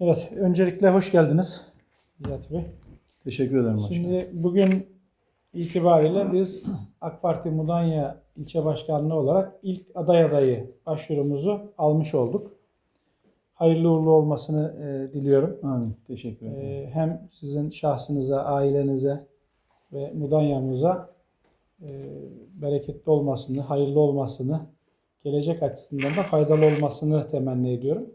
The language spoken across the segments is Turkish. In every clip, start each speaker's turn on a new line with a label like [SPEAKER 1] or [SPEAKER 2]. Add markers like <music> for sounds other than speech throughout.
[SPEAKER 1] Evet, öncelikle hoş geldiniz Necati Bey.
[SPEAKER 2] Teşekkür ederim başkanım.
[SPEAKER 1] Şimdi bugün itibariyle biz AK Parti Mudanya ilçe başkanlığı olarak ilk aday adayı başvurumuzu almış olduk. Hayırlı uğurlu olmasını e, diliyorum.
[SPEAKER 2] Amin. Teşekkür ederim.
[SPEAKER 1] E, hem sizin şahsınıza, ailenize ve Mudanya'mıza e, bereketli olmasını, hayırlı olmasını, gelecek açısından da faydalı olmasını temenni ediyorum.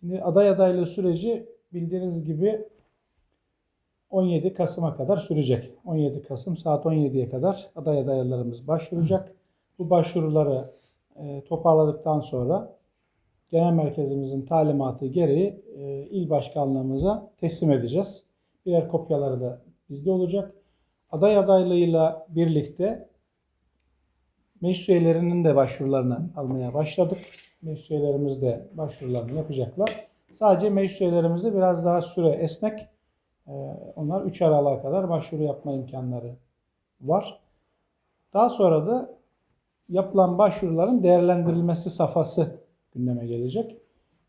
[SPEAKER 1] Şimdi aday adaylığı süreci bildiğiniz gibi 17 Kasım'a kadar sürecek. 17 Kasım saat 17'ye kadar aday adaylarımız başvuracak. Bu başvuruları e, toparladıktan sonra genel merkezimizin talimatı gereği e, il başkanlığımıza teslim edeceğiz. Birer kopyaları da bizde olacak. Aday adaylığıyla birlikte meclis üyelerinin de başvurularını almaya başladık. Meclis üyelerimiz de başvurularını yapacaklar. Sadece meclis üyelerimizde biraz daha süre esnek. Ee, Onlar 3 Aralık'a kadar başvuru yapma imkanları var. Daha sonra da yapılan başvuruların değerlendirilmesi safhası gündeme gelecek.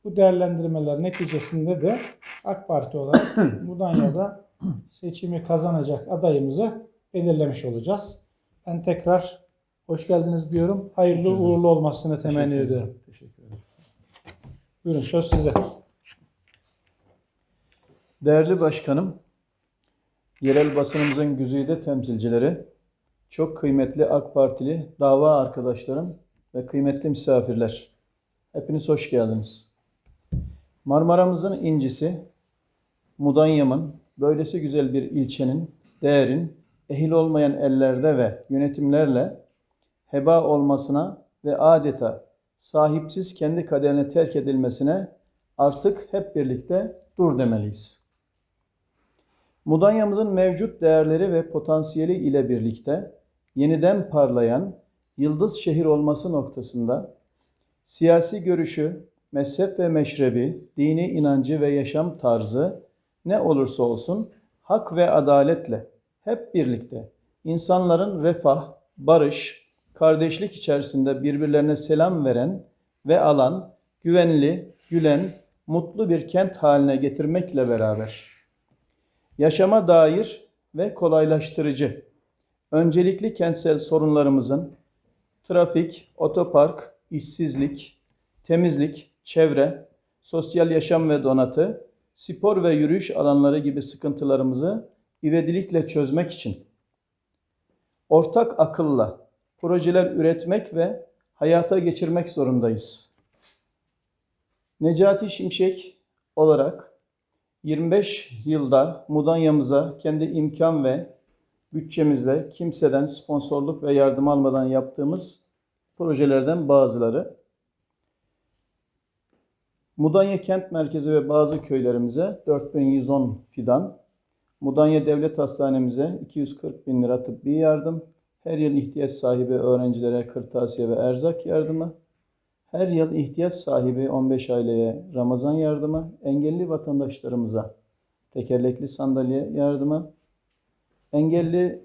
[SPEAKER 1] Bu değerlendirmeler neticesinde de AK Parti olarak <coughs> Mudanya'da seçimi kazanacak adayımızı belirlemiş olacağız. Ben tekrar hoş geldiniz diyorum. Hayırlı uğurlu olmasını temenni
[SPEAKER 2] Teşekkür
[SPEAKER 1] ediyorum.
[SPEAKER 2] Teşekkür ederim.
[SPEAKER 1] Buyurun söz size.
[SPEAKER 2] Değerli başkanım, yerel basınımızın güzide temsilcileri, çok kıymetli AK Partili dava arkadaşlarım ve kıymetli misafirler. Hepiniz hoş geldiniz. Marmara'mızın incisi, Mudanya'mın, böylesi güzel bir ilçenin, değerin, ehil olmayan ellerde ve yönetimlerle heba olmasına ve adeta sahipsiz kendi kaderine terk edilmesine artık hep birlikte dur demeliyiz. Mudanya'mızın mevcut değerleri ve potansiyeli ile birlikte yeniden parlayan yıldız şehir olması noktasında siyasi görüşü, mezhep ve meşrebi, dini inancı ve yaşam tarzı ne olursa olsun hak ve adaletle hep birlikte insanların refah, barış, kardeşlik içerisinde birbirlerine selam veren ve alan, güvenli, gülen, mutlu bir kent haline getirmekle beraber yaşama dair ve kolaylaştırıcı, öncelikli kentsel sorunlarımızın trafik, otopark, işsizlik, temizlik, çevre, sosyal yaşam ve donatı, spor ve yürüyüş alanları gibi sıkıntılarımızı ivedilikle çözmek için ortak akılla projeler üretmek ve hayata geçirmek zorundayız. Necati Şimşek olarak 25 yılda Mudanya'mıza kendi imkan ve bütçemizle kimseden sponsorluk ve yardım almadan yaptığımız projelerden bazıları. Mudanya kent merkezi ve bazı köylerimize 4110 fidan, Mudanya Devlet Hastanemize 240 bin lira tıbbi yardım, her yıl ihtiyaç sahibi öğrencilere kırtasiye ve erzak yardımı, her yıl ihtiyaç sahibi 15 aileye Ramazan yardımı, engelli vatandaşlarımıza tekerlekli sandalye yardımı, engelli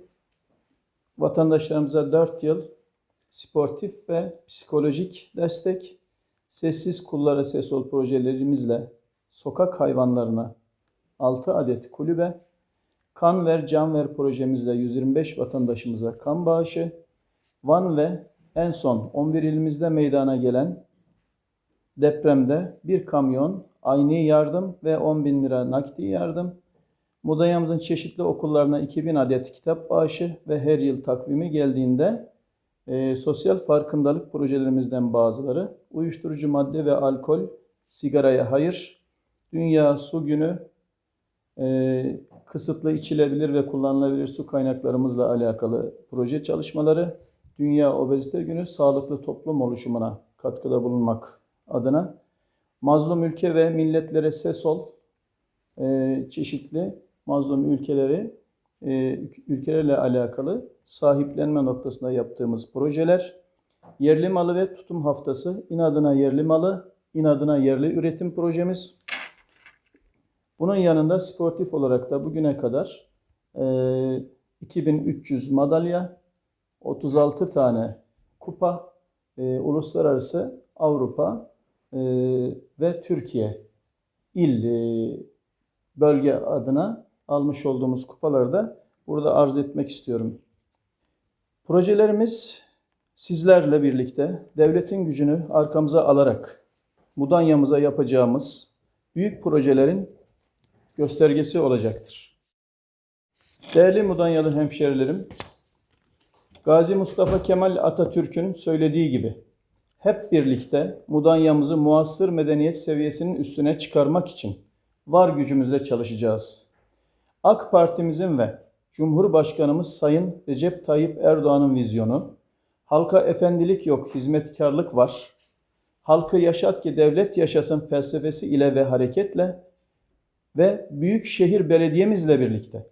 [SPEAKER 2] vatandaşlarımıza 4 yıl sportif ve psikolojik destek, sessiz kullara ses ol projelerimizle sokak hayvanlarına 6 adet kulübe, kan ver can ver projemizle 125 vatandaşımıza kan bağışı, Van ve en son 11 ilimizde meydana gelen depremde bir kamyon aynı yardım ve 10 bin lira nakdi yardım. Mudanya'mızın çeşitli okullarına 2000 adet kitap bağışı ve her yıl takvimi geldiğinde e, sosyal farkındalık projelerimizden bazıları uyuşturucu madde ve alkol, sigaraya hayır, Dünya Su Günü, e, kısıtlı içilebilir ve kullanılabilir su kaynaklarımızla alakalı proje çalışmaları, Dünya Obezite Günü sağlıklı toplum oluşumuna katkıda bulunmak adına mazlum ülke ve milletlere ses ol e, çeşitli mazlum ülkeleri e, ülkelerle alakalı sahiplenme noktasında yaptığımız projeler, yerli malı ve tutum haftası, inadına yerli malı, inadına yerli üretim projemiz. Bunun yanında sportif olarak da bugüne kadar e, 2300 madalya, 36 tane kupa, e, uluslararası Avrupa e, ve Türkiye il, e, bölge adına almış olduğumuz kupaları da burada arz etmek istiyorum. Projelerimiz sizlerle birlikte devletin gücünü arkamıza alarak Mudanya'mıza yapacağımız büyük projelerin göstergesi olacaktır. Değerli Mudanyalı hemşerilerim, Gazi Mustafa Kemal Atatürk'ün söylediği gibi hep birlikte Mudanya'mızı muasır medeniyet seviyesinin üstüne çıkarmak için var gücümüzle çalışacağız. AK Partimizin ve Cumhurbaşkanımız Sayın Recep Tayyip Erdoğan'ın vizyonu, halka efendilik yok, hizmetkarlık var, halkı yaşat ki devlet yaşasın felsefesi ile ve hareketle ve büyük şehir belediyemizle birlikte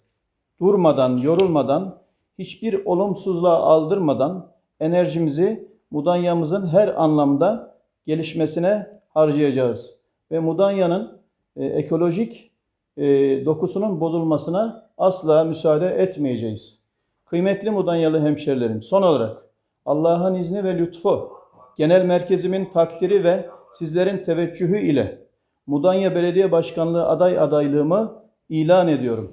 [SPEAKER 2] durmadan, yorulmadan, hiçbir olumsuzluğa aldırmadan enerjimizi Mudanya'mızın her anlamda gelişmesine harcayacağız. Ve Mudanya'nın e, ekolojik e, dokusunun bozulmasına asla müsaade etmeyeceğiz. Kıymetli Mudanyalı hemşerilerim, son olarak Allah'ın izni ve lütfu, genel merkezimin takdiri ve sizlerin teveccühü ile Mudanya Belediye Başkanlığı aday adaylığımı ilan ediyorum.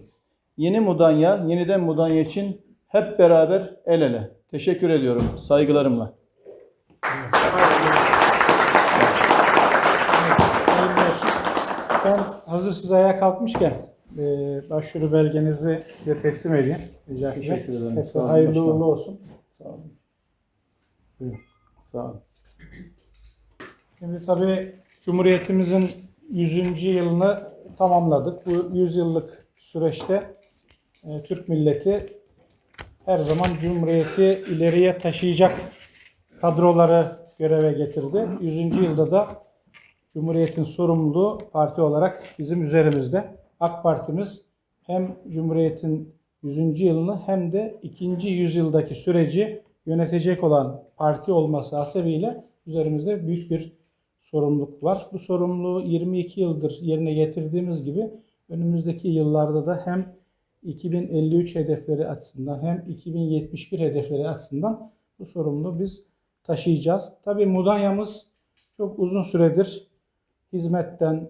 [SPEAKER 2] Yeni Mudanya, yeniden Mudanya için hep beraber el ele. Teşekkür ediyorum saygılarımla.
[SPEAKER 1] Ben hazır siz ayağa kalkmışken e, başvuru belgenizi de teslim edeyim. Rica.
[SPEAKER 2] Teşekkür ederim.
[SPEAKER 1] Tekrar
[SPEAKER 2] Sağ olun
[SPEAKER 1] hayırlı
[SPEAKER 2] başkanım.
[SPEAKER 1] uğurlu olsun.
[SPEAKER 2] Sağ olun. Buyurun. Sağ olun.
[SPEAKER 1] Şimdi tabii Cumhuriyetimizin 100. yılını tamamladık. Bu 100 yıllık süreçte e, Türk milleti her zaman Cumhuriyeti ileriye taşıyacak kadroları göreve getirdi. 100. yılda da Cumhuriyetin sorumluluğu parti olarak bizim üzerimizde. AK Partimiz hem Cumhuriyetin 100. yılını hem de 2. yüzyıldaki süreci yönetecek olan parti olması hasebiyle üzerimizde büyük bir sorumluluk var. Bu sorumluluğu 22 yıldır yerine getirdiğimiz gibi önümüzdeki yıllarda da hem 2053 hedefleri açısından hem 2071 hedefleri açısından bu sorumluluğu biz taşıyacağız. Tabii Mudanya'mız çok uzun süredir hizmetten,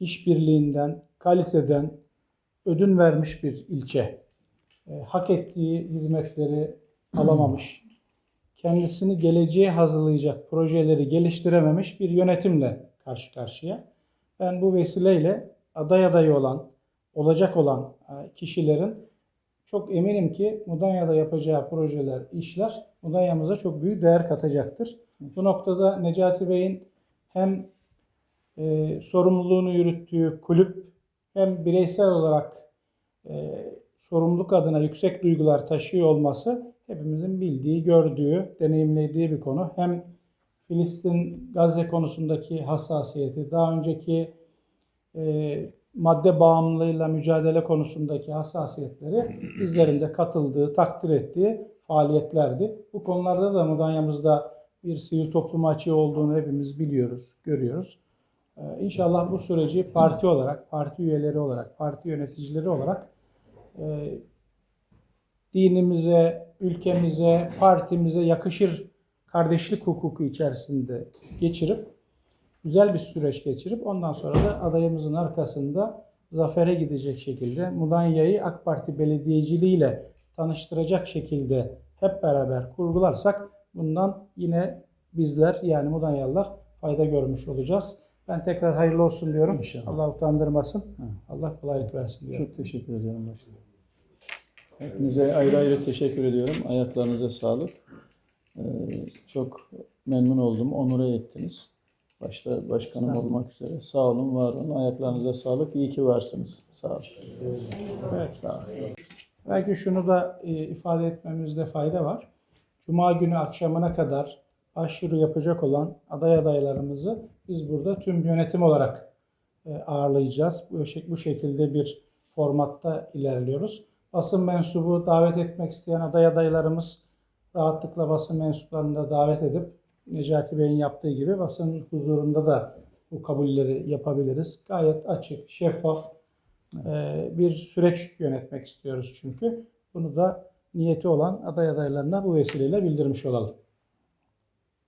[SPEAKER 1] işbirliğinden, kaliteden ödün vermiş bir ilçe. E, hak ettiği hizmetleri alamamış, kendisini geleceğe hazırlayacak projeleri geliştirememiş bir yönetimle karşı karşıya. Ben bu vesileyle aday adayı olan, olacak olan e, kişilerin çok eminim ki Mudanya'da yapacağı projeler, işler Mudanya'mıza çok büyük değer katacaktır. Bu noktada Necati Bey'in hem e, sorumluluğunu yürüttüğü kulüp hem bireysel olarak e, sorumluluk adına yüksek duygular taşıyor olması hepimizin bildiği, gördüğü, deneyimlediği bir konu. Hem Filistin, Gazze konusundaki hassasiyeti, daha önceki e, madde bağımlılığıyla mücadele konusundaki hassasiyetleri bizlerin de katıldığı, takdir ettiği faaliyetlerdi. Bu konularda da Mudanya'mızda bir sivil toplum açığı olduğunu hepimiz biliyoruz, görüyoruz. Ee, İnşallah bu süreci parti olarak, parti üyeleri olarak, parti yöneticileri olarak e, dinimize, ülkemize, partimize yakışır kardeşlik hukuku içerisinde geçirip güzel bir süreç geçirip ondan sonra da adayımızın arkasında zafere gidecek şekilde Mudanya'yı AK Parti belediyeciliğiyle tanıştıracak şekilde hep beraber kurgularsak bundan yine bizler yani Mudanyalılar fayda görmüş olacağız. Ben tekrar hayırlı olsun diyorum.
[SPEAKER 2] İnşallah.
[SPEAKER 1] Allah utandırmasın. Allah kolaylık versin diyorum.
[SPEAKER 2] Çok teşekkür ediyorum başkanım. Hepinize ayrı ayrı teşekkür ediyorum. Ayaklarınıza sağlık. Ee, çok memnun oldum. Onure ettiniz. Başta başkanım olmak üzere. Sağ olun, var olun. Ayaklarınıza sağlık. İyi ki varsınız. Sağ olun.
[SPEAKER 1] Evet.
[SPEAKER 2] Sağ olun.
[SPEAKER 1] Belki şunu da e, ifade etmemizde fayda var. Cuma günü akşamına kadar başvuru yapacak olan aday adaylarımızı biz burada tüm yönetim olarak e, ağırlayacağız. Bu, şek- bu şekilde bir formatta ilerliyoruz. Basın mensubu davet etmek isteyen aday adaylarımız rahatlıkla basın mensuplarını da davet edip Necati Bey'in yaptığı gibi basın huzurunda da bu kabulleri yapabiliriz. Gayet açık, şeffaf, ee, bir süreç yönetmek istiyoruz çünkü. Bunu da niyeti olan aday adaylarına bu vesileyle bildirmiş olalım.